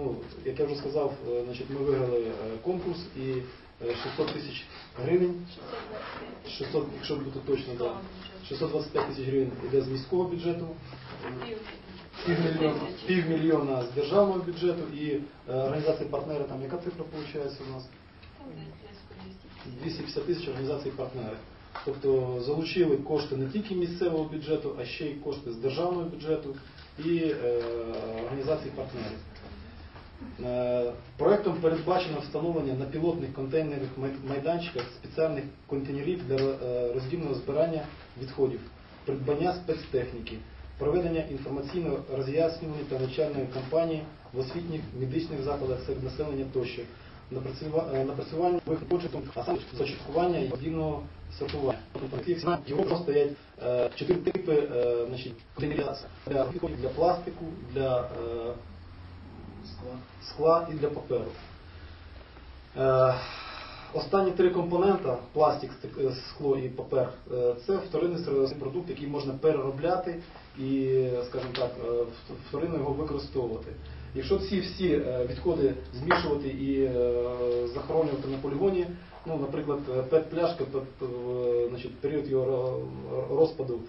Ну, як я вже сказав, е, значить, ми виграли е, конкурс і е, 600 тисяч гривень, 600, якщо бути точно, да, 625 тисяч гривень йде з міського бюджету, півмільйона, півмільйона з державного бюджету і е, організації партнери, там яка цифра виходить у нас? 250 тисяч організацій партнери. Тобто залучили кошти не тільки місцевого бюджету, а ще й кошти з державного бюджету і е, організацій партнерів. Е, Проектом передбачено встановлення на пілотних контейнерних майданчиках спеціальних контейнерів для е, роздільного збирання відходів, придбання спецтехніки, проведення інформаційно-роз'яснювальної та навчальної кампанії в освітніх медичних закладах серед населення тощо, е, напрацювання виходжень, а саме зачаткування і роздільного сортування. Тобто, як Європі стоять чотири типи контейнерів для пластику, для е, скла і для паперу. Е, Останні три компонента пластик, е, скло і папер е, це вторинний сировинний продукт, який можна переробляти і, скажімо так, вторинно його використовувати. Якщо ці всі відходи змішувати і захоронювати на полігоні, ну, наприклад, пет-пляшка, пет- значить, період його розпаду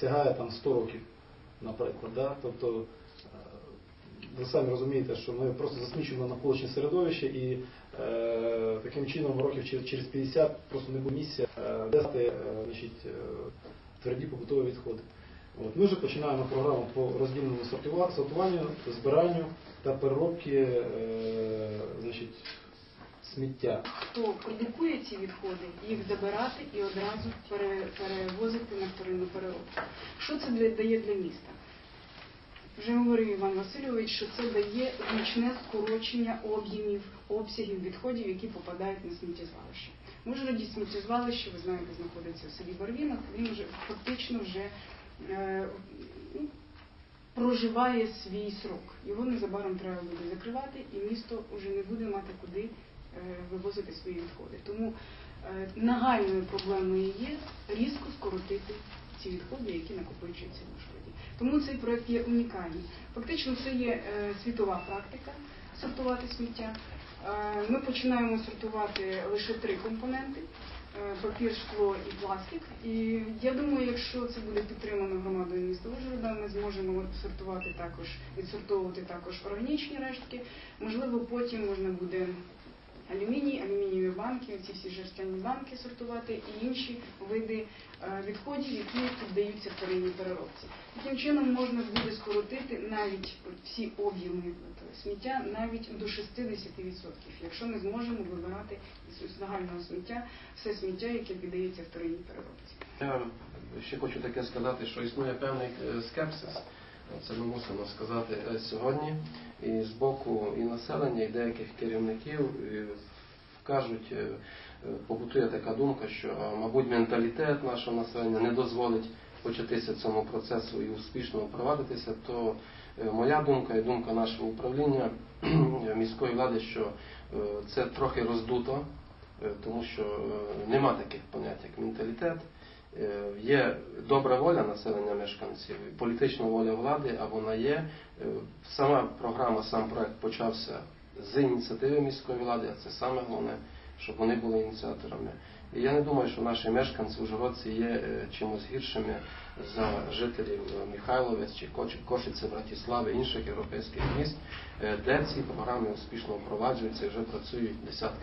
сягає там 100 років, наприклад. Да? Тобто ви самі розумієте, що ми просто засмічуємо навколишнє середовище і е, таким чином років через- через 50 просто не місця е, вести е, значить, е, тверді побутові відходи. От. Ми вже починаємо програму по роздільному сортува- сортуванню, збиранню та переробки е, значить, сміття. хто продукує ці відходи, їх забирати і одразу пере- перевозити на вторинну переробку. Що це для- дає для міста? Вже говорив Іван Васильович, що це дає значне скорочення об'ємів, обсягів відходів, які попадають на сміттєзвалище. Ужгороді сміттєзвалище, ви знаєте, знаходиться в селі Барвінок, він вже фактично вже е, ну, проживає свій срок. Його незабаром треба буде закривати, і місто вже не буде мати куди е, вивозити свої відходи. Тому е, нагальною проблемою є різко скоротити ці відходи, які накопичуються в Ужгороді. Тому цей проект є унікальний. Фактично, це є е, світова практика сортувати сміття. Е, Ми починаємо сортувати лише три компоненти. е, Папір, шкло і пластик. І я думаю, якщо це буде підтримано громадою міста Ужгорода, ми зможемо сортувати також, відсортовувати також органічні рештки. Можливо, потім можна буде банки, ці всі жерстяні банки сортувати і інші види е, відходів, які піддаються вторинній переробці. Таким чином можна буде скоротити навіть всі об'єми сміття навіть до 60%, якщо ми зможемо вибирати із загального сміття все сміття, яке піддається вторинній переробці. Я ще хочу таке сказати, що існує певний е, скепсис. Це ми мусимо сказати е, сьогодні. І з боку і населення, і деяких керівників і кажуть, е, е, побутує така думка, що, мабуть, менталітет нашого населення не дозволить початися цьому процесу і успішно впровадитися, то е, моя думка і думка нашого управління міської влади, що е, це трохи роздуто, е, тому що е, нема таких понять, як менталітет. Е, Є добра воля населення мешканців, політична воля влади, а вона є. Е, Сама програма, сам проект почався з ініціативи міської влади, а це саме головне, щоб вони були ініціаторами. І я не думаю, що наші мешканці ужгородці є е, чимось гіршими за жителів е, Михайловець чи Коч- Братіслави, інших європейських міст, е, де ці програми успішно впроваджуються і вже працюють десятками.